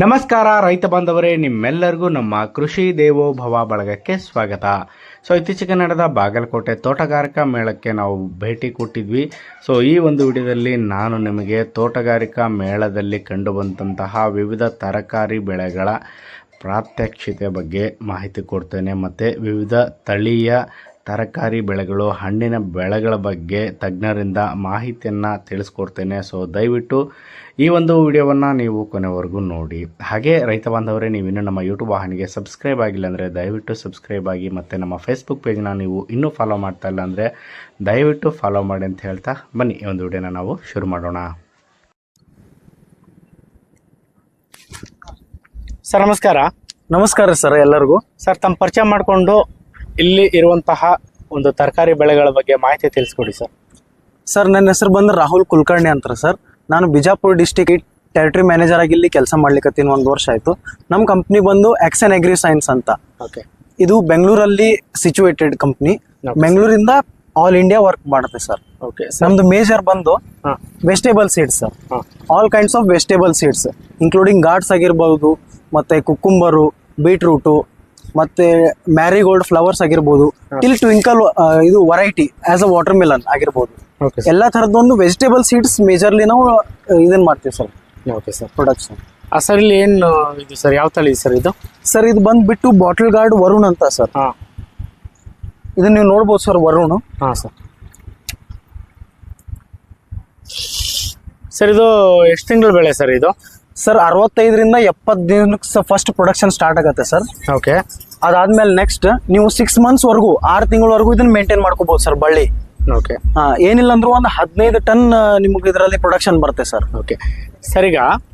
ನಮಸ್ಕಾರ ರೈತ ಬಾಂಧವರೇ, ನಿಮ್ಮೆಲ್ಲರಿಗೂ ನಮ್ಮ ಕೃಷಿ ದೇವೋಭವ ಬಳಗಕ್ಕೆ ಸ್ವಾಗತ. ಸೊ ಇತ್ತೀಚೆಗೆ ನಡೆದ ಬಾಗಲಕೋಟೆ ತೋಟಗಾರಿಕಾ ಮೇಳಕ್ಕೆ ನಾವು ಭೇಟಿ ಕೊಟ್ಟಿದ್ವಿ. ಸೊ ಈ ಒಂದು ವಿಡಿಯೋದಲ್ಲಿ ನಾನು ನಿಮಗೆ ತೋಟಗಾರಿಕಾ ಮೇಳದಲ್ಲಿ ಕಂಡುಬಂದಂತಹ ವಿವಿಧ ತರಕಾರಿ ಬೆಳೆಗಳ ಪ್ರಾತ್ಯಕ್ಷಿತೆ ಬಗ್ಗೆ ಮಾಹಿತಿ ಕೊಡ್ತೇನೆ, ಮತ್ತು ವಿವಿಧ ತಳಿಯ ತರಕಾರಿ ಬೆಳೆಗಳು ಹಣ್ಣಿನ ಬೆಳೆಗಳ ಬಗ್ಗೆ ತಜ್ಞರಿಂದ ಮಾಹಿತಿಯನ್ನು ತಿಳಿಸ್ಕೊಡ್ತೇನೆ. ಸೊ ದಯವಿಟ್ಟು ಈ ಒಂದು ವಿಡಿಯೋವನ್ನು ನೀವು ಕೊನೆವರೆಗೂ ನೋಡಿ. ಹಾಗೆ ರೈತ ಬಾಂಧವರೇ ಇನ್ನೂ ನಮ್ಮ ಯೂಟ್ಯೂಬ್ ವಾಹಿನಿಗೆ ಸಬ್ಸ್ಕ್ರೈಬ್ ಆಗಿಲ್ಲ ಅಂದರೆ ದಯವಿಟ್ಟು ಸಬ್ಸ್ಕ್ರೈಬ್ ಆಗಿ ಮತ್ತು ನಮ್ಮ ಫೇಸ್ಬುಕ್ ಪೇಜ್ನ ನೀವು ಇನ್ನೂ ಫಾಲೋ ಮಾಡ್ತಾ ಇಲ್ಲ ಅಂದರೆ ದಯವಿಟ್ಟು ಫಾಲೋ ಮಾಡಿ ಅಂತ ಹೇಳ್ತಾ ಬನ್ನಿ. ಈ ಒಂದು ವಿಡಿಯೋನ ನಾವು ಶುರು ಮಾಡೋಣ. ಸರ್ ನಮಸ್ಕಾರ. ನಮಸ್ಕಾರ ಸರ್ ಎಲ್ಲರಿಗೂ. ಸರ್ ತಮ್ಮ ಪರಿಚಯ ಮಾಡಿಕೊಂಡು ಇಲ್ಲಿ ಇರುವಂತಹ ಒಂದು ತರಕಾರಿ ಬೆಳೆಗಳ ಬಗ್ಗೆ ಮಾಹಿತಿ ತಿಳಿಸ್ಕೊಡಿ ಸರ್. ಸರ್ ನನ್ನ ಹೆಸರು ಬಂದು ರಾಹುಲ್ ಕುಲಕರ್ಣಿ ಅಂತ ಸರ್. ನಾನು ಬಿಜಾಪುರ ಡಿಸ್ಟಿಕ್ ಟೆರಿಟರಿ ಮ್ಯಾನೇಜರ್ ಆಗಿ ಇಲ್ಲಿ ಕೆಲಸ ಮಾಡ್ಲಿಕ್ಕತ್ತೀನಿ ಒಂದು ವರ್ಷ ಆಯ್ತು. ನಮ್ಮ ಕಂಪ್ನಿ ಬಂದು ಎಕ್ಸನ್ ಅಗ್ರಿ ಸೈನ್ಸ್ ಅಂತ. ಓಕೆ. ಇದು ಬೆಂಗಳೂರಲ್ಲಿ ಸಿಚುವೇಟೆಡ್ ಕಂಪ್ನಿ. ಬೆಂಗಳೂರಿಂದ ಆಲ್ ಇಂಡಿಯಾ ವರ್ಕ್ ಮಾಡುತ್ತೆ ಸರ್. ಓಕೆ ನಮ್ದು ಮೇಜರ್ ಬಂದು ವೆಜಿಟೇಬಲ್ ಸೀಡ್ಸ್ ಸರ್. ಹಾಂ. All kinds of vegetable seeds including gourds ಆಗಿರ್ಬೋದು ಮತ್ತೆ ಕುಕ್ಕುಂಬರು ಬೀಟ್ರೂಟು ಮತ್ತೆ ಮ್ಯಾರಿಗೋಲ್ಡ್ ಫ್ಲವರ್ಸ್ ಆಗಿರ್ಬೋದು ಟಿಲ್ ಟ್ವಿಂಕಲ್ ಇದು variety as a watermelon ಆಗಿರ್ಬೋದು ಎಲ್ಲಾ ತರದೊಂದು ವೆಜಿಟೇಬಲ್ ಸೀಡ್ಸ್ ಮೇಜರ್ಲಿ ನಾವು ಇದನ್ನ ಮಾಡ್ತೀವಿ ಸರ್ ಓಕೆ ಸರ್ ಪ್ರೊಡಕ್ಷನ್ ಆ ಸರ್ ಇಲ್ಲಿ ಏನು ಇದು ಸರ್ ಯಾವ ತಳಿ ಸರ್ ಇದು? ಸರ್ ಇದು ಬಂದ್ಬಿಟ್ಟು ಬಾಟಲ್ ಗಾರ್ಡ್ ವರುಣ್ ಅಂತ ಸರ್ ಹಾಂ. ಇದನ್ನ ನೀವು ನೋಡ್ಬೋದು ಸರ್ ವರುಣ್. ಹಾಂ ಸರ್ ಸರ್ ಇದು ಎಷ್ಟು ತಿಂಗಳ ಬೆಳೆ ಸರ್ ಇದು? ಸರ್ ಅರವತ್ತೈದರಿಂದ ಎಪ್ಪತ್ತು ದಿನಕ್ಕೆ ಫಸ್ಟ್ ಪ್ರೊಡಕ್ಷನ್ ಸ್ಟಾರ್ಟ್ ಆಗುತ್ತೆ ಸರ್ ಓಕೆ ಅದಾದ್ಮೇಲೆ ನೆಕ್ಸ್ಟ್ ನೀವು ಸಿಕ್ಸ್ ಮಂತ್ಸ್ ವರೆಗೂ ಆರು ತಿಂಗಳವರೆಗೂ ಇದನ್ನ ಮೇಂಟೈನ್ ಮಾಡ್ಕೋಬಹುದು ಸರ್ ಬಳ್ಳಿ. ಓಕೆ ಹಾ, ಏನಿಲ್ಲ ಅಂದ್ರೂ ಒಂದು ಹದಿನೈದು ಟನ್ ನಿಮ್ಗೆ ಇದರಲ್ಲಿ ಪ್ರೊಡಕ್ಷನ್ ಬರುತ್ತೆ ಸರ್ ಓಕೆ ಸರಿಗಾ ಈಗ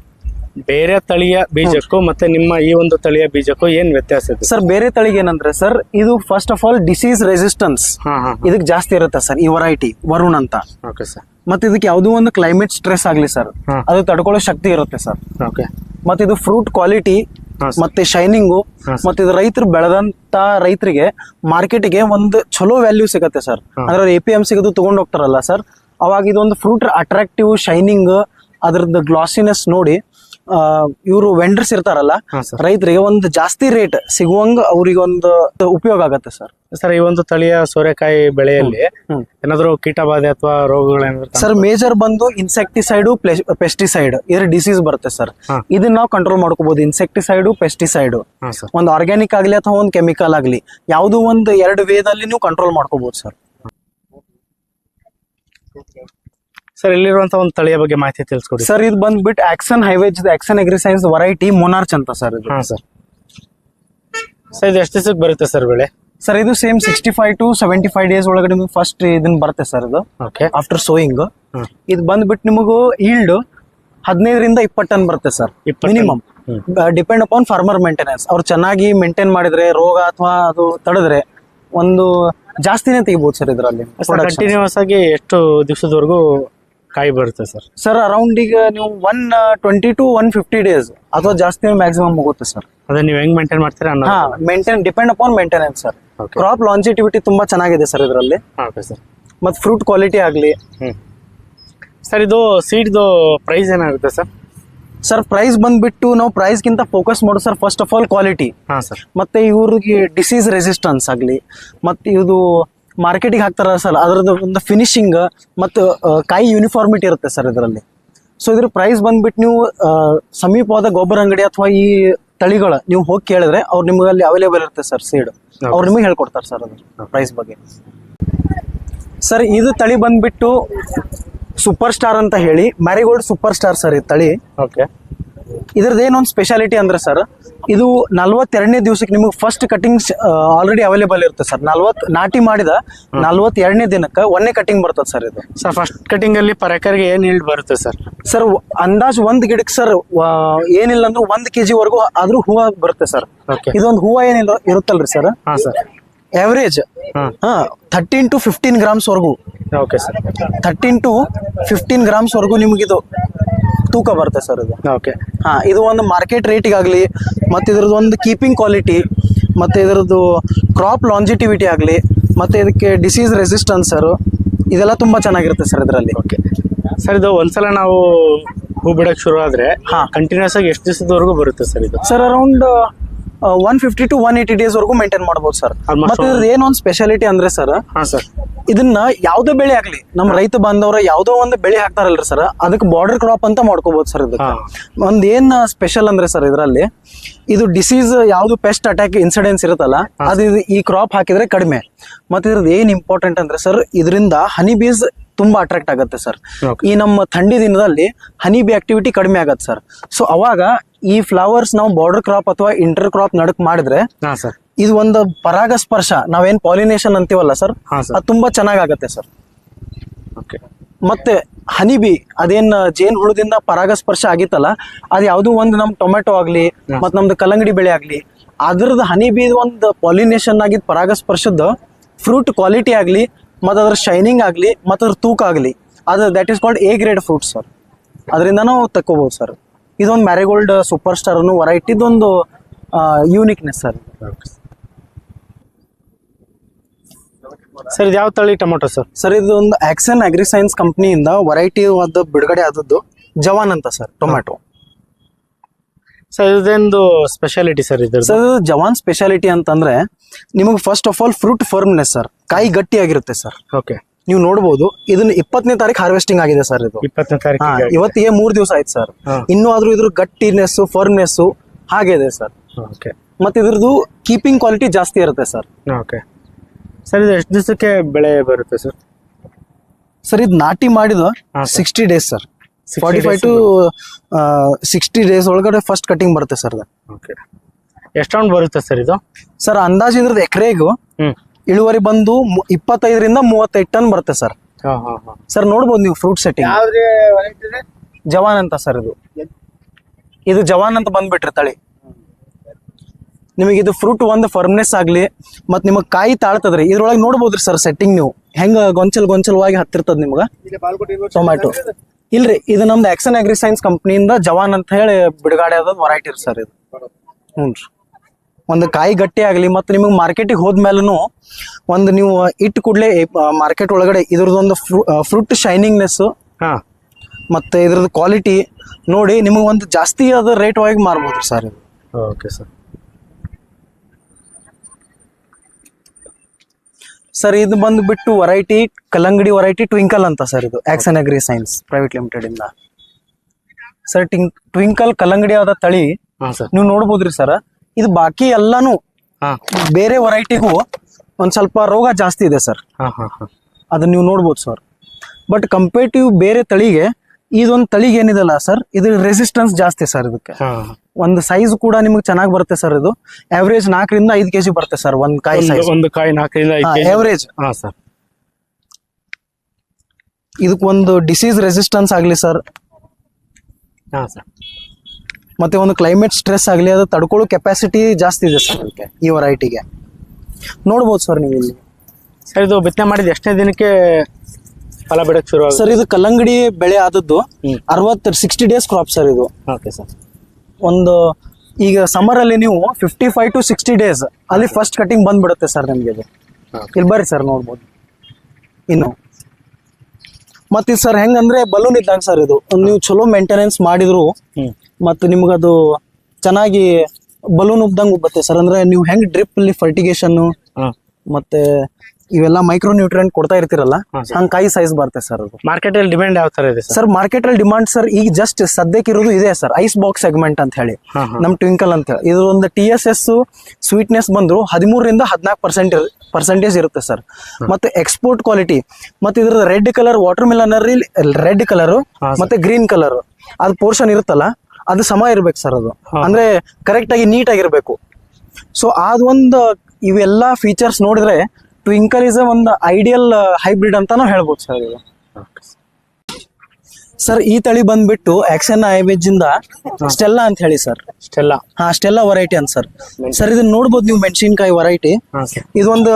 ಬೇರೆ ತಳಿಯ ಬೀಜಕ್ಕೂ ಮತ್ತೆ ನಿಮ್ಮ ಈ ಒಂದು ತಳಿಯ ಬೀಜಕ್ಕೂ ಏನು ವ್ಯತ್ಯಾಸ ಇದೆ? ಸರ್ ಬೇರೆ ತಳಿಗೆ ಏನಂದ್ರೆ ಸರ್ ಇದು first of all disease resistance ಹಾಂ ಹಾಂ ಇದಕ್ಕೆ ಜಾಸ್ತಿ ಇರುತ್ತೆ ಸರ್ ಈ ವರೈಟಿ ವರುಣ್ ಅಂತ. ಓಕೆ ಸರ್ ಮತ್ತೆ ಇದಕ್ಕೆ ಯಾವುದೋ ಒಂದು ಕ್ಲೈಮೇಟ್ ಸ್ಟ್ರೆಸ್ ಆಗಲಿ ಸರ್. ಅದು ತಡ್ಕೊಳ್ಳೋ ಶಕ್ತಿ ಇರುತ್ತೆ ಸರ್. ಓಕೆ ಮತ್ತೆ ಇದು ಫ್ರೂಟ್ ಕ್ವಾಲಿಟಿ ಹಾಂ ಮತ್ತೆ ಶೈನಿಂಗು ಹಾಂ ಮತ್ತೆ ಇದು ರೈತರು ಬೆಳೆದಂತ ರೈತರಿಗೆ ಮಾರ್ಕೆಟ್ಗೆ ಒಂದು ಚಲೋ ವ್ಯಾಲ್ಯೂ ಸಿಗತ್ತೆ ಸರ್. ಅಂದ್ರೆ ಎ ಪಿ ಎಂ ಸಿಗದು ತಗೊಂಡ್ ಹೋಗ್ತಾರಲ್ಲ ಸರ್ ಅವಾಗ ಇದೊಂದು ಫ್ರೂಟ್ ಅಟ್ರಾಕ್ಟಿವ್ ಶೈನಿಂಗ್ ಅದ್ರದ್ದು ಗ್ಲಾಸಿನೆಸ್ ನೋಡಿ ಇವರು ವೆಂಡರ್ಸ್ ಇರ್ತಾರಲ್ಲ ರೈತರಿಗೆ ಒಂದು ಜಾಸ್ತಿ ರೇಟ್ ಸಿಗುವಂಗ ಅವ್ರಿಗೆ ಒಂದು ಉಪಯೋಗ ಆಗತ್ತೆ ಸರ್ ಸರ್ ಈ ಒಂದು ತಳಿಯ ಸೋರೆಕಾಯಿ ಬೆಳೆಯಲ್ಲಿ ಏನಾದ್ರು ಕೀಟ ಕೀಟಬಾಧೆ ಅಥವಾ ರೋಗಗಳೇನಾದ್ರು ಸರ್ ಮೇಜರ್ ಬಂದು ಇನ್ಸೆಕ್ಟಿಸೈಡ್ ಪೆಸ್ಟಿಸೈಡ್ ಇದ್ರ ಡಿಸೀಸ್ ಬರುತ್ತೆ ಸರ್. ಇದನ್ನ ನಾವು ಕಂಟ್ರೋಲ್ ಮಾಡ್ಕೋಬಹುದು ಇನ್ಸೆಕ್ಟಿಸೈಡ್ ಪೆಸ್ಟಿಸೈಡ್ ಒಂದು ಆರ್ಗ್ಯಾನಿಕ್ ಆಗ್ಲಿ ಅಥವಾ ಒಂದು ಕೆಮಿಕಲ್ ಆಗ್ಲಿ ಯಾವುದೋ ಒಂದು ಎರಡು ವೇದಲ್ಲಿ ನೀವು ಕಂಟ್ರೋಲ್ ಮಾಡ್ಕೋಬಹುದು ಸರ್ ಸರ್ ಇಲ್ಲಿರುವಂತ ಒಂದು ತಳಿಯ ಬಗ್ಗೆ ಮಾಹಿತಿ ತಿಳಿಸ್ಕೊಡಿ. ಸರ್ ಇದು ಬಂದ್ಬಿಟ್ಟು ಆಕ್ಸನ್ ಹೈವೇಜ್ ಆಕ್ಸನ್ ಅಗ್ರಿಸೈನ್ಸ್ ವರೈಟಿ ಮೊನಾರ್ಚ್ ಅಂತ ಸರ್ ಇದು. ಹಾಂ ಸರ್. ಸರ್ ಇದು ಎಷ್ಟು ದಿವಸಕ್ಕೆ ಬರುತ್ತೆ ಸರ್ ಬೆಳೆ? ಸರ್ ಇದು same sixty five to seventy five days ಒಳಗಡೆ ನಿಮ್ಗೆ ಫಸ್ಟ್ ಇದನ್ನ ಬರುತ್ತೆ ಸರ್ ಇದು. Okay after sowing. ಇದು ಬಂದ್ಬಿಟ್ಟು ನಿಮಗೂ ಈಲ್ಡ್ ಹದಿನೈದರಿಂದ ಇಪ್ಪತ್ತು ಟನ್ ಬರುತ್ತೆ sir minimum. Depend upon farmer maintenance ಅವ್ರು ಚೆನ್ನಾಗಿ ಮೇಂಟೈನ್ ಮಾಡಿದ್ರೆ ರೋಗ ಅಥವಾ ಅದು ತಡೆದ್ರೆ ಒಂದು ಜಾಸ್ತಿನೇ ತೆಗಿಬಹುದು ಸರ್ ಇದರಲ್ಲಿ ಕಂಟಿನ್ಯೂಸ್ ಆಗಿ ಎಷ್ಟು ದಿವಸದವರೆಗೂ ಕಾಯಿ ಬರುತ್ತೆ ಸರ್. ಸರ್ ಅರೌಂಡ್ ಈಗ ನೀವು one twenty two one fifty days ಅಥವಾ ಜಾಸ್ತಿ ಮ್ಯಾಕ್ಸಿಮಮ್ ಹೋಗುತ್ತೆ ಸರ್ ಅದೇ ನೀವು ಹೆಂಗ್ ಮೇಂಟೈನ್ ಮಾಡ್ತೀರಾ ಅನ್ನೋ maintain depend upon maintenance sir crop longevity ತುಂಬಾ ಚೆನ್ನಾಗಿದೆ ಸರ್ ಇದರಲ್ಲಿ. ಓಕೆ ಸರ್ ಮತ್ತು ಫ್ರೂಟ್ ಕ್ವಾಲಿಟಿ ಆಗಲಿ. ಹ್ಞೂ ಸರ್ ಇದು ಸೀಡ್ದು ಪ್ರೈಸ್ ಏನಾಗುತ್ತೆ ಸರ್ ಸರ್ ಪ್ರೈಸ್ ಬಂದ್ಬಿಟ್ಟು ನಾವು ಪ್ರೈಸ್ಗಿಂತ ಫೋಕಸ್ ಮಾಡೋ sir first of all quality ಹಾಂ ಸರ್ ಮತ್ತೆ ಇವ್ರಿಗೆ ಡಿಸೀಸ್ ರೆಸಿಸ್ಟೆನ್ಸ್ ಆಗಲಿ ಮತ್ತು ಇದು ಮಾರ್ಕೆಟಿಗೆ ಹಾಕ್ತಾರ ಸರ್ ಅದರದ್ದು ಒಂದು ಫಿನಿಶಿಂಗ್ ಮತ್ತು ಕಾಯಿ ಯೂನಿಫಾರ್ಮಿಟಿ ಇರುತ್ತೆ ಸರ್ ಇದರಲ್ಲಿ. ಸೊ ಇದ್ರ ಪ್ರೈಸ್ ಬಂದ್ಬಿಟ್ಟು ನೀವು ಸಮೀಪವಾದ ಗೊಬ್ಬರ ಅಂಗಡಿ ಅಥವಾ ಈ ತಳಿಗಳ ನೀವು ಹೋಗಿ ಕೇಳಿದ್ರೆ ಅವ್ರು ನಿಮಗೆ ಅಲ್ಲಿ ಅವೈಲೇಬಲ್ ಇರುತ್ತೆ ಸರ್ ಸೀಡ್ ಅವ್ರು ನಿಮಗೆ ಹೇಳ್ಕೊಡ್ತಾರೆ ಸರ್ ಅದ್ರ ಪ್ರೈಸ್ ಬಗ್ಗೆ. ಸರ್ ಇದು ತಳಿ ಬಂದ್ಬಿಟ್ಟು ಸೂಪರ್ ಸ್ಟಾರ್ ಅಂತ ಹೇಳಿ ಮ್ಯಾರಿಗೋಲ್ಡ್ ಸೂಪರ್ ಸ್ಟಾರ್ ಸರ್ ಈ ತಳಿ. ಓಕೆ ಇದ್ರದ್ದು ಏನೊಂದು ಸ್ಪೆಷಾಲಿಟಿ ಅಂದ್ರೆ ಸರ್ ಇದು ನಲ್ವತ್ತೆರಡನೇ ದಿವಸಕ್ಕೆ ನಿಮಗೆ ಫಸ್ಟ್ ಕಟಿಂಗ್ ಆಲ್ರೆಡಿ ಅವೈಲೇಬಲ್ ಇರುತ್ತೆ ಸರ್ ನಲ್ವತ್ ನಾಟಿ ಮಾಡಿದ ನಲ್ವತ್ತೆರಡನೇ ದಿನಕ್ಕೆ ಒಂದೇ ಕಟಿಂಗ್ ಬರ್ತದೆ ಸರ್ ಇದು. ಸರ್ ಫಸ್ಟ್ ಕಟಿಂಗ್ ಅಲ್ಲಿ ಪರ್ ಎಕರ್ಗೆ ಏನು ಈಲ್ಡ್ ಬರುತ್ತೆ ಸರ್ ಸರ್ ಅಂದಾಜ್ ಒಂದ್ ಗಿಡಕ್ಕೆ ಸರ್ ಏನಿಲ್ಲ ಅಂದ್ರೆ ಒಂದ್ ಕೆಜಿ ವರೆಗೂ ಆದ್ರೂ ಹೂವ ಬರುತ್ತೆ ಸರ್ ಇದೊಂದು ಹೂವ ಏನಿಲ್ಲ ಇರುತ್ತಲ್ರಿ ಸರ್ ಹಾಂ sir average thirteen to fifteen grams ವರೆಗೂ. Okay sir thirteen to fifteen grams ವರೆಗೂ ನಿಮಗಿದು. ತೂಕ ಬರುತ್ತೆ ಸರ್ ಇದು. ಓಕೆ. ಹಾ ಇದು ಒಂದು ಮಾರ್ಕೆಟ್ ರೇಟಿಗಾಗಲಿ ಮತ್ತು ಇದ್ರದ್ದು ಒಂದು ಕೀಪಿಂಗ್ ಕ್ವಾಲಿಟಿ ಮತ್ತು ಇದರದ್ದು ಕ್ರಾಪ್ ಲಾಂಜಿಟಿವಿಟಿ ಆಗಲಿ ಮತ್ತು ಇದಕ್ಕೆ ಡಿಸೀಸ್ ರೆಸಿಸ್ಟೆನ್ಸ್ ಸರ್ ಇದೆಲ್ಲ ತುಂಬ ಚೆನ್ನಾಗಿರುತ್ತೆ ಸರ್ ಇದರಲ್ಲಿ. ಓಕೆ. ಸರ್ ಇದು ಒಂದ್ಸಲ ನಾವು ಹೂ ಬಿಡಕ್ಕೆ ಶುರು ಆದ್ರೆ ಹಾ. ಕಂಟಿನ್ಯೂಸ್ ಆಗಿ ಎಷ್ಟು ದಿವಸದವರೆಗೂ ಬರುತ್ತೆ ಸರ್ ಇದು? Sir around one fifty to one eighty days ವರೆಗೂ ಮೇಂಟೈನ್ ಮಾಡ್ಬೋದು ಸರ್ ಮತ್ತು ಮತ್ತೆ ಇದ್ರದ್ದು ಏನೊಂದು ಸ್ಪೆಷಾಲಿಟಿ ಅಂದ್ರೆ ಸರ್ ಹಾ ಸರ್ ಇದನ್ನ ಯಾವ್ದೋ ಬೆಳೆ ಆಗ್ಲಿ ನಮ್ಮ ರೈತ ಬಾಂಧವರ ಯಾವ್ದೋ ಒಂದು ಬೆಳೆ ಹಾಕ್ತಾರಲ್ರಿ ಸರ್ ಅದಕ್ಕೆ ಬಾರ್ಡರ್ ಕ್ರಾಪ್ ಅಂತ ಮಾಡ್ಕೋಬಹುದು ಸರ್ ಇದಕ್ಕೆ. ಒಂದ್ ಏನ್ ಸ್ಪೆಷಲ್ ಅಂದ್ರೆ ಸರ್ ಇದರಲ್ಲಿ ಇದು ಡಿಸೀಸ್ ಯಾವ್ದು ಪೆಸ್ಟ್ ಅಟ್ಯಾಕ್ ಇನ್ಸಿಡೆನ್ಸ್ ಇರುತ್ತಲ್ಲ ಅದು ಈ ಕ್ರಾಪ್ ಹಾಕಿದ್ರೆ ಕಡಿಮೆ. ಮತ್ತೆ ಇದ್ರದ್ದು ಏನ್ ಇಂಪಾರ್ಟೆಂಟ್ ಅಂದ್ರೆ ಸರ್ ಇದರಿಂದ ಹನಿ ಬೀಸ್ ತುಂಬಾ ಅಟ್ರಾಕ್ಟ್ ಆಗುತ್ತೆ ಸರ್. ಈ ನಮ್ಮ ಥಂಡಿ ದಿನದಲ್ಲಿ ಹನಿ ಬಿ ಆಕ್ಟಿವಿಟಿ ಕಡಿಮೆ ಆಗತ್ತೆ ಸರ್. ಸೊ ಅವಾಗ ಈ ಫ್ಲವರ್ಸ್ ನಾವು ಬಾರ್ಡರ್ ಕ್ರಾಪ್ ಅಥವಾ ಇಂಟರ್ ಕ್ರಾಪ್ ನಡಕ್ ಮಾಡಿದ್ರೆ ಇದು ಒಂದು ಪರಾಗಸ್ಪರ್ಶ. ನಾವೇನ್ ಪಾಲಿನೇಷನ್ ಅಂತೀವಲ್ಲ ಸರ್? ಹಾ ಸರ್. ಅದು ತುಂಬಾ ಚೆನ್ನಾಗಾಗತ್ತೆ ಸರ್. ಓಕೆ. ಮತ್ತೆ ಹನಿಬಿ ಅದೇನ್ ಜೇನ್ ಹುಳದಿಂದ ಪರಾಗಸ್ಪರ್ಶ ಆಗಿತ್ತಲ್ಲ ಅದು ಯಾವ್ದು ಒಂದು ನಮ್ ಟೊಮೆಟೊ ಆಗ್ಲಿ ಮತ್ ನಮ್ದು ಕಲ್ಲಂಗಡಿ ಬೆಳೆ ಆಗ್ಲಿ ಅದ್ರದ್ದು ಹನಿಬಿ ಒಂದು ಪಾಲಿನೇಷನ್ ಆಗಿದ್ ಪರಾಗಸ್ಪರ್ಶದ ಫ್ರೂಟ್ ಕ್ವಾಲಿಟಿ ಆಗ್ಲಿ ಮತ್ ಅದ್ರ ಶೈನಿಂಗ್ ಆಗ್ಲಿ ಮತ್ ಅದ್ರ ತೂಕ ಆಗ್ಲಿ ಅದು that is called A grade fruit sir. ಅದರಿಂದ ನಾವು ತಕ್ಕೋಬಹುದು ಸರ್. ಇದೊಂದು ಮ್ಯಾರಿಗೋಲ್ಡ್ ಸೂಪರ್ ಸ್ಟಾರ್ ಅನ್ನು ವೆರೈಟಿದೊಂದು ಯೂನಿಕ್ನೆಸ್ ಸರ್. ಸರ್ ಇದು ಯಾವ ತಳಿ ಟೊಮೊಟೊ ಸರ್? ಸರ್ ಇದು ಒಂದು ಆಕ್ಸನ್ ಅಗ್ರಿ ಸೈನ್ಸ್ ಕಂಪ್ನಿಯಿಂದ ವೆರೈಟಿ ಆದ ಬಿಡುಗಡೆ ಆದದ್ದು ಜವಾನ್ ಅಂತ ಸರ್ ಟೊಮೆಟೊ ಸರ್ ಇದೊಂದು ಸ್ಪೆಷಾಲಿಟಿ ಸರ್ ಇದು ಸರ್ ಇದು ಜವಾನ್ ಸ್ಪೆಷಾಲಿಟಿ ಅಂತಂದ್ರೆ ನಿಮಗೆ first of all fruit firmness sir ಕಾಯಿ ಗಟ್ಟಿಯಾಗಿರುತ್ತೆ ಸರ್. ಓಕೆ. ನೀವು ನೋಡಬಹುದು ಇದನ್ನ ಇಪ್ಪತ್ತನೇ ತಾರೀಕು ಹಾರ್ವೆಸ್ಟಿಂಗ್ ಆಗಿದೆ ಸರ್ ಇದು. ಇಪ್ಪತ್ತನೇ ಹಾ, ತಾರೀಕಿಗೆ ಇವತ್ತಿಗೆ ಮೂರ್ ದಿವಸ ಆಯ್ತು ಸರ್. ಇನ್ನು ಇನ್ನೂ ಆದ್ರೂ ಇದ್ರ ಗಟ್ಟಿನೆಸ್ ಫರ್ಮ್ನೆಸ್ ಹಾಗೆ ಇದೆ ಸರ್. ಓಕೆ. ಮತ್ತೆ ಇದ್ರದ್ದು ಕೀಪಿಂಗ್ ಕ್ವಾಲಿಟಿ ಜಾಸ್ತಿ ಇರುತ್ತೆ ಸರ್. ಓಕೆ. ಸರ್ ಇದು ಎಷ್ಟು ದಿವಸಕ್ಕೆ ಬೆಳೆ ಬರುತ್ತೆ ಸರ್? ಸರ್ ಇದು ನಾಟಿ ಮಾಡಿದ ಹಾ. Sixty days sir. 60 forty five days to sixty days ಒಳಗಡೆ ಫಸ್ಟ್ ಕಟಿಂಗ್ ಬರುತ್ತೆ ಸರ್ ಅದು. ಓಕೆ ಎಷ್ಟು ಬರುತ್ತೆ ಸರ್ ಇದು? ಸರ್ ಅಂದಾಜು ಇದ್ರದ್ದು ಎಕರೆಗೂ ಹ್ಮ್. ಇಳುವರಿ ಬಂದು ಮು- ಇಪ್ಪತ್ತೈದರಿಂದ ಮೂವತ್ತೈದು ಟನ್ ಬರುತ್ತೆ ಸರ್. ಹಾ ಹಾ ಹಾ. ಸರ್ ನೋಡ್ಬೋದು ನೀವು ಫ್ರೂಟ್ ಸೆಟ್ಟಿಂಗ್ ಜವಾನ್ ಅಂತ ಸರ್ ಇದು. ಇದು ಜವಾನ್ ಅಂತ ಬಂದ್ಬಿಟ್ರೆ ತಳಿ. ನಿಮಗೆ ಇದು ಫ್ರೂಟ್ ಒಂದು ಫರ್ಮ್ನೆಸ್ ಆಗಲಿ ಮತ್ತು ನಿಮಗೆ ಕಾಯಿ ತಾಳ್ತದ್ರಿ. ಇದ್ರೊಳಗೆ ನೋಡ್ಬೋದ್ರಿ ಸರ್ ಸೆಟ್ಟಿಂಗ್ ನೀವು. ಹೆಂಗ ಗೊಂಚಲ್ ಗೊಂಚಲವಾಗಿ ಹತ್ತಿರ್ತದ ನಿಮ್ಗ? ಟೊಮ್ಯಾಟೊ ಇಲ್ರಿ ಇದು ನಮ್ದು ಆಕ್ಸನ್ ಅಗ್ರಿ ಸೈನ್ಸ್ ಕಂಪ್ನಿಯಿಂದ ಜವಾನ್ ಅಂತ ಹೇಳಿ ಬಿಡುಗಡೆ ಆದ ವರೈಟಿ ರೀ ಸರ್ ಇದು. ಹ್ಞೂ ಒಂದು ಕಾಯಿ ಗಟ್ಟಿ ಆಗಲಿ ಮತ್ತು ನಿಮಗೆ ಮಾರ್ಕೆಟಿಗೆ ಹೋದ್ಮೇಲೂ ಒಂದು ನೀವು ಇಟ್ಟು ಕೂಡಲೇ ಮಾರ್ಕೆಟ್ ಒಳಗಡೆ ಇದ್ರದ್ದೊಂದು ಫ್ರೂಟ್ ಶೈನಿಂಗ್ನೆಸ್ ಹಾಂ. ಮತ್ತು ಇದ್ರದ್ದು ಕ್ವಾಲಿಟಿ ನೋಡಿ ನಿಮಗೆ ಒಂದು ಜಾಸ್ತಿ ಆದ ರೇಟ್ ಒಳಗೆ ಮಾರ್ಬೋದು ಸರ್ ಇದು. ಓಕೆ ಸರ್ ಸರ್ ಇದು ಬಂದ್ಬಿಟ್ಟು ವರೈಟಿ ಕಲ್ಲಂಗಡಿ ವರೈಟಿ ಟ್ವಿಂಕಲ್ ಅಂತ ಸರ್ ಇದು Axon agri science private limited ಇಂದ. ಸರ್ ಟಿಂಕ್ ಟ್ವಿಂಕಲ್ ಕಲ್ಲಂಗಡಿ ಆದ ತಳಿ ಹಾ ಸರ್. ನೀವು ನೋಡ್ಬೋದ್ರಿ ಸರ್. ಇದು ಬಾಕಿ ಎಲ್ಲಾನು ಹಾ. ಬೇರೆ ವರೈಟಿಗೂ ಒಂದ್ ಸ್ವಲ್ಪ ರೋಗ ಜಾಸ್ತಿ ಇದೆ ಸರ್. ಹಾ ಹಾ ಹಾ. ಅದನ್ನ ನೀವು ನೋಡ್ಬೋದು ಸರ್. ಬಟ್ ಕಂಪೇಟಿವ್ ಬೇರೆ ತಳಿಗೆ ಇದೊಂದು ತಳಿಗೆ ಏನಿದಲ್ಲ ಸರ್? ಇದ್ರ ರೆಸಿಸ್ಟೆನ್ಸ್ ಜಾಸ್ತಿ ಸರ್ ಇದಕ್ಕೆ. ಒಂದು ಸೈಜ್ ಕೂಡ ನಿಮ್ಗೆ ಚೆನ್ನಾಗಿ ಬರುತ್ತೆ ಸರ್ ಇದು. ಆವರೇಜ್ ನಾಲ್ಕರಿಂದ ಐದು ಕೆಜಿ ಬರುತ್ತೆ ಸರ್ ಒಂದ್ ಕಾಯಿ ಒಂದು- ಸೈಜ್ ಒಂದು ಕಾಯಿ ನಾಲ್ಕರಿಂದ ಆವರೇಜ್ ಹಾ ಸರ್. ಇದಕ್ಕೊಂದು ಡಿಸೀಸ್ ರೆಸಿಸ್ಟೆನ್ಸ್ ಆಗಲಿ ಸರ್. ಹಾ ಸರ್. ಮತ್ತೆ ಒಂದು ಕ್ಲೈಮೇಟ್ ಸ್ಟ್ರೆಸ್ ಆಗಲಿ ಅದು ತಡ್ಕೊಳ್ಳೋ ಕೆಪಾಸಿಟಿ ಜಾಸ್ತಿ ಇದೆ ಸರ್ ಇದಕ್ಕೆ ಈ ವರೈಟಿಗೆ ನೋಡ್ಬೋದು ಸರ್ ನೀವು ಇಲ್ಲಿ. ಸರ್ ಇದು ಬಿತ್ತನೆ ಮಾಡಿದ ಎಷ್ಟನೇ ದಿನಕ್ಕೆ ಫಲ ಬಿಡಕ್ ಶುರು ಸರ್ ಇದು ಕಲ್ಲಂಗಡಿ ಬೆಳೆ ಆದದ್ದು. ಅರವತ್ತು ಸಿಕ್ಸ್ಟಿ ಡೇಸ್ ಕ್ರಾಪ್ ಸರ್ ಇದು. ಓಕೆ ಸರ್ ಒಂದು ಈಗ ಸಮ್ಮರ್ ಅಲ್ಲಿ ನೀವು fifty five to sixty days ಅಲ್ಲಿ ಫಸ್ಟ್ ಕಟಿಂಗ್ ಬಂದ್ಬಿಡುತ್ತೆ ಸರ್ ನಿಮಗೆ ಇದು. ಇಲ್ಲಿ ಬರ್ರಿ ಸರ್ ನೋಡ್ಬೋದು. ಇನ್ನು. ಮತ್ತೆ ಸರ್ ಹೆಂಗಂದ್ರೆ ಬಲೂನ್ ಇದ್ದಂಗೆ ಸರ್ ಇದು. ನೀವು ಚಲೋ ಮೇಂಟೆನೆನ್ಸ್ ಮಾಡಿದ್ರು ಮತ್ತು ನಿಮ್ಗದು ಚೆನ್ನಾಗಿ ಬಲೂನ್ ಉಬ್ದಂಗೆ ಉಬ್ಬತ್ತೆ ಸರ್. ಅಂದ್ರೆ ನೀವು ಹೆಂಗ್ ಡ್ರಿಪ್ ಅಲ್ಲಿ ಫರ್ಟಿಗೇಷನ್ ಮತ್ತೆ ಇವೆಲ್ಲ ಮೈಕ್ರೋ ನ್ಯೂಟ್ರಿಯೆಂಟ್ ಕೊಡ್ತಾ ಇರ್ತಿರಲ್ಲ. ಹಂಗ್ ಕಾಯಿ ಸೈಜ್ ಬರುತ್ತೆ ಸರ್ ಅದು. ಮಾರ್ಕೆಟಲ್ಲಿ ಡಿಮ್ಯಾಂಡ್ ಯಾವ ತರ ಇದೆ ಸರ್ ಮಾರ್ಕೆಟ್ ಅಲ್ಲಿ ಡಿಮಾಂಡ್ ಸರ್ ಈಗ ಜಸ್ಟ್ ಸದ್ಯಕ್ಕೆ ಇರೋದು ಇದೆ ಸರ್ ಐಸ್ ಬಾಕ್ಸ್ ಸೆಗ್ಮೆಂಟ್ ಅಂತ ಹೇಳಿ. ನಮ್ ಟ್ವಿಂಕಲ್ ಅಂತ ಹೇಳಿ. ಇದು ಒಂದು ಟಿ ಎಸ್ ಎಸ್ ಸ್ವೀಟ್ನೆಸ್ ಬಂದ್ರು ಹದಿಮೂರರಿಂದ ಹದಿನಾಲ್ಕು ಪರ್ಸೆಂಟ್ ಪರ್ಸೆಂಟೇಜ್ ಇರುತ್ತೆ ಸರ್ ಮತ್ತೆ ಎಕ್ಸ್ಪೋರ್ಟ್ ಕ್ವಾಲಿಟಿ ಮತ್ತೆ ಇದ್ರ red colour watermelon red colour ಮತ್ತೆ ಗ್ರೀನ್ ಕಲರ್ ಅದು ಪೋರ್ಷನ್ ಇರುತ್ತಲ್ಲ ಅದು ಸಮ ಇರ್ಬೇಕು ಸರ್ ಅದು. ಅಂದ್ರೆ ಕರೆಕ್ಟ್ ಆಗಿ ನೀಟ್ ಆಗಿರ್ಬೇಕು. ಸೊ ಅದೊಂದು ಇವೆಲ್ಲ ಫೀಚರ್ಸ್ ನೋಡಿದ್ರೆ ಟ್ವಿಂಕಲ್ ಇಸ್ ಒಂದು ಐಡಿಯಲ್ ಹೈಬ್ರಿಡ್ ಅಂತಾನು ಹೇಳ್ಬೋದು ಸರ್ ಇದು ಸರ್ ಈ ತಳಿ ಬಂದ್ಬಿಟ್ಟು ಆಕ್ಷನ್ ಐವೇಜ್ ಇಂದ ಸ್ಟೆಲ್ಲಾ ಅಂತ ಹೇಳಿ ಸರ್. ಸ್ಟೆಲ್ಲಾ ಹಾ ಸ್ಟೆಲ್ಲಾ ವೆರೈಟಿ ಅಂತ ಸರ್. ಸರ್ ಇದನ್ನ ನೋಡ್ಬೋದು ನೀವು ಮೆಣಸಿನಕಾಯಿ ವೆರೈಟಿ ಇದೊಂದು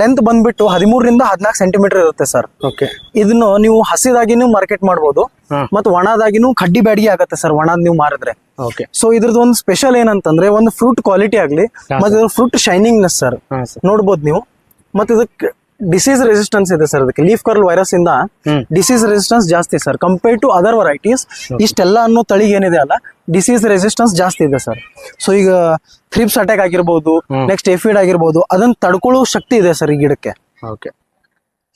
ಲೆಂತ್ ಬಂದ್ಬಿಟ್ಟು ಹದಿಮೂರರಿಂದ ಹದಿನಾಲ್ಕು ಸೆಂಟಿಮೀಟರ್ ಇರುತ್ತೆ ಸರ್. ಓಕೆ ಇದನ್ನು ನೀವು ಹಸಿದಾಗಿನೂ ಮಾರ್ಕೆಟ್ ಮಾಡ್ಬೋದು ಮತ್ತೆ ಒಣದಾಗಿನ ಕಡ್ಡಿ ಬ್ಯಾಡಿಗೆ ಆಗತ್ತೆ ಸರ್ ಒಣದ್ ನೀವು ಮಾರಿದ್ರೆ. ಓಕೆ ಸೊ ಇದ್ರದ್ದು ಒಂದು ಸ್ಪೆಷಲ್ ಏನಂತಂದ್ರೆ ಒಂದು ಫ್ರೂಟ್ ಕ್ವಾಲಿಟಿ ಆಗಲಿ ಮತ್ತೆ ಫ್ರೂಟ್ ಶೈನಿಂಗ್ನೆಸ್ ಸರ್. ನೋಡ್ಬೋದು ನೀವು. ಮತ್ತೆ ಇದಕ್ಕೆ ಡಿಸೀಸ್ ರೆಸಿಸ್ಟೆನ್ಸ್ ಇದೆ ಸರ್ ಅದಕ್ಕೆ ಲೀಫ್ ಕರ್ಲ್ ವೈರಸ್ ಇಂದ. ಡಿಸೀಸ್ ರೆಸಿಸ್ಟೆನ್ಸ್ ಜಾಸ್ತಿ sir compare to other varieties ಇಷ್ಟೆಲ್ಲ ಅನ್ನೋ ತಳಿ ಏನಿದೆ ಅಲ್ಲ ಡಿಸೀಸ್ ರೆಸಿಸ್ಟೆನ್ಸ್ ಜಾಸ್ತಿ ಇದೆ ಸರ್ ಸೊ ಈಗ ಥ್ರಿಪ್ಸ್ ಅಟ್ಯಾಕ್ ಆಗಿರ್ಬೋದು ನೆಕ್ಸ್ಟ್ ಎಫಿಡ್ ಆಗಿರ್ಬೋದು ಅದನ್ನ ತಡ್ಕೊಳ್ಳೋ ಶಕ್ತಿ ಇದೆ ಸರ್ ಈ ಗಿಡಕ್ಕೆ. ಓಕೆ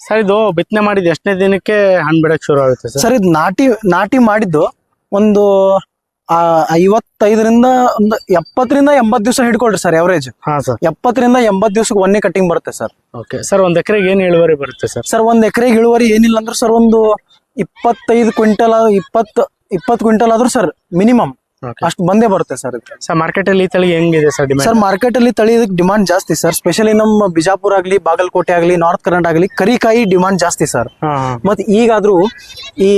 ಸರ್ ಇದು ಬಿತ್ತನೆ ಮಾಡಿದ ಎಷ್ಟನೇ ದಿನಕ್ಕೆ ಹಣ್ಣು ಬಿಡಕ್ಕೆ ಶುರು ಆಗುತ್ತೆ ಸರ್ ಇದು ನಾಟಿ ನಾಟಿ ಮಾಡಿದ್ದು ಒಂದು ಆ, ಐವತ್ತೈದರಿಂದ ಒಂದು ಎಪ್ಪತ್ತರಿಂದ ಎಂಬತ್ತು ದಿವಸ ಹಿಡ್ಕೊಳ್ರಿ ಸರ್ ಎವರೇಜ್ ಹಾ ಸರ್. ಎಪ್ಪತ್ತರಿಂದ ಎಂಬತ್ತು ದಿವಸಕ್ಕೆ ಒಂದೇ ಕಟಿಂಗ್ ಬರುತ್ತೆ ಸರ್. ಓಕೆ ಸರ್ ಒಂದ್ ಎಕರೆಗೆ ಏನ್ ಇಳುವರಿ ಬರುತ್ತೆ ಸರ್? ಸರ್ ಒಂದ್ ಎಕರೆಗೆ ಇಳುವರಿ ಏನಿಲ್ಲ ಅಂದ್ರೆ ಸರ್ ಒಂದು ಇಪ್ಪತ್ತೈದು ಕ್ವಿಂಟಲ್ ಇಪ್ಪತ್ತು ಇಪ್ಪತ್ತು ಕ್ವಿಂಟಲ್ ಆದ್ರೂ ಸರ್ ಮಿನಿಮಮ್ ಅಷ್ಟು ಬಂದೇ ಬರುತ್ತೆ ಸರ್ ಸರ್ ಮಾರ್ಕೆಟಲ್ಲಿ ಈ ತಳಿ ಹೆಂಗಿದೆ ಸರ್ ಡಿಮ್ಯಾಂಡ್ ಸರ್ ಮಾರ್ಕೆಟ್ ಅಲ್ಲಿ ತಳಿ ಇದಕ್ಕೆ ಡಿಮಾಂಡ್ ಜಾಸ್ತಿ ಸರ್. ಸ್ಪೆಷಲಿ ನಮ್ಮ ಬಿಜಾಪುರ ಆಗಲಿ ಬಾಗಲಕೋಟೆ ಆಗಲಿ ನಾರ್ತ್ ಕರ್ನಾಟಕ ಆಗಲಿ ಕರಿಕಾಯಿ ಡಿಮಾಂಡ್ ಜಾಸ್ತಿ ಸರ್. ಮತ್ತೆ ಈಗಾದ್ರೂ ಈ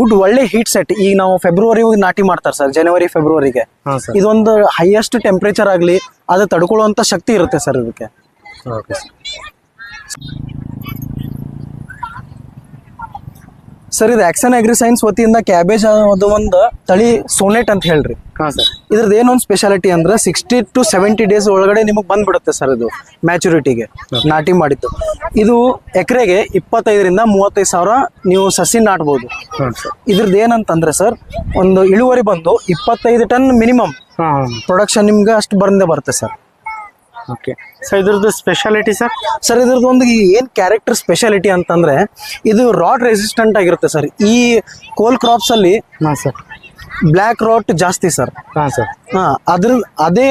ಗುಡ್ ಒಳ್ಳೆ ಹೀಟ್ ಸೆಟ್ ಈಗ ನಾವು ಫೆಬ್ರವರಿ ನಾಟಿ ಮಾಡ್ತಾರೆ ಸರ್ ಜನವರಿ ಫೆಬ್ರವರಿಗೆ ಇದೊಂದು ಹೈಯೆಸ್ಟ್ ಟೆಂಪರೇಚರ್ ಆಗಲಿ ಅದು ತಡ್ಕೊಳ್ಳುವಂತ ಶಕ್ತಿ ಇರುತ್ತೆ ಸರ್ ಇದಕ್ಕೆ. ಓಕೆ ಸರ್ ಸರ್ ಇದು ಆಕ್ಸನ್ ಅಗ್ರಿಸೈನ್ಸ್ ವತಿಯಿಂದ ಕ್ಯಾಬೇಜ್ ಅದು ಒಂದು ತಳಿ ಸೋನೆಟ್ ಅಂತ ಹೇಳ್ರಿ. ಹಾಂ ಸರ್. ಇದ್ರದ್ದು ಏನೊಂದು ಸ್ಪೆಷಾಲಿಟಿ ಅಂದ್ರೆ ಸಿಕ್ಸ್ಟಿ ಟು ಸೆವೆಂಟಿ ಡೇಸ್ ಒಳಗಡೆ ನಿಮಗೆ ಬಂದ್ಬಿಡುತ್ತೆ ಸರ್ ಇದು ಮ್ಯಾಚುರಿಟಿಗೆ ನಾಟಿ ಮಾಡಿದ್ದು. ಇದು ಎಕರೆಗೆ ಇಪ್ಪತ್ತೈದರಿಂದ ಮೂವತ್ತೈದು ಸಾವಿರ ನೀವು ಸಸಿ ನಾಟ್ಬೋದು. ಇದ್ರದ್ದು ಏನಂತಂದ್ರೆ ಸರ್ ಒಂದು ಇಳುವರಿ ಬಂದು ಇಪ್ಪತ್ತೈದು ಟನ್ ಮಿನಿಮಮ್ ಪ್ರೊಡಕ್ಷನ್ ನಿಮ್ಗೆ ಅಷ್ಟು ಬಂದೇ ಬರುತ್ತೆ ಸರ್. ಓಕೆ. ಸರ್ ಇದ್ರದ್ದು ಸ್ಪೆಷಾಲಿಟಿ ಸರ್ ಸರ್ ಇದ್ರದ್ದು ಒಂದು ಏನು ಕ್ಯಾರೆಕ್ಟರ್ ಸ್ಪೆಷಾಲಿಟಿ ಅಂತಂದ್ರೆ ಇದು ರಾಡ್ ರೆಸಿಸ್ಟೆಂಟ್ ಆಗಿರುತ್ತೆ ಸರ್ ಈ ಕೋಲ್ ಕ್ರಾಪ್ಸ್ ಅಲ್ಲಿ ಹಾಂ ಸರ್ ಬ್ಲ್ಯಾಕ್ ರಾಟ್ ಜಾಸ್ತಿ ಸರ್ ಹಾಂ ಸರ್ ಹಾಂ ಅದ್ರ ಅದೇ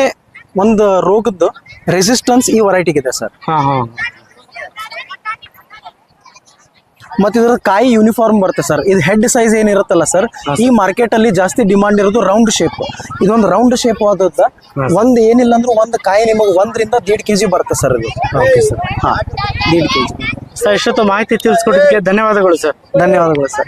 ಒಂದು ರೋಗದ್ದು ರೆಸಿಸ್ಟೆನ್ಸ್ ಈ ವೆರೈಟಿಗಿದೆ ಸರ್ ಹಾಂ ಹಾಂ. ಮತ್ತೆ ಇದ್ರ ಕಾಯಿ ಯೂನಿಫಾರ್ಮ್ ಬರುತ್ತೆ ಸರ್ ಇದು ಹೆಡ್ ಸೈಜ್ ಏನಿರುತ್ತಲ್ಲ ಸರ್ ಈ ಮಾರ್ಕೆಟ್ ಅಲ್ಲಿ ಜಾಸ್ತಿ ಡಿಮಾಂಡ್ ಇರೋದು ರೌಂಡ್ ಶೇಪ್ ಇದೊಂದು ರೌಂಡ್ ಶೇಪ್ ಆದದ್ದ ಒಂದ್ ಏನಿಲ್ಲ ಅಂದ್ರೆ ಒಂದು ಕಾಯಿ ನಿಮಗೆ ಒಂದರಿಂದ ದೇಡ್ ಕೆಜಿ ಬರುತ್ತೆ ಸರ್ ಇದು. ಓಕೆ ಸರ್ ಹಾ ದೇಡ್ ಕೆಜಿ ಸರ್ ಇಷ್ಟೊತ್ತು ಮಾಹಿತಿ ತಿಳಿಸ್ಕೊಟ್ಟಿದ್ದಕ್ಕೆ ಧನ್ಯವಾದಗಳು ಸರ್ ಧನ್ಯವಾದಗಳು ಸರ್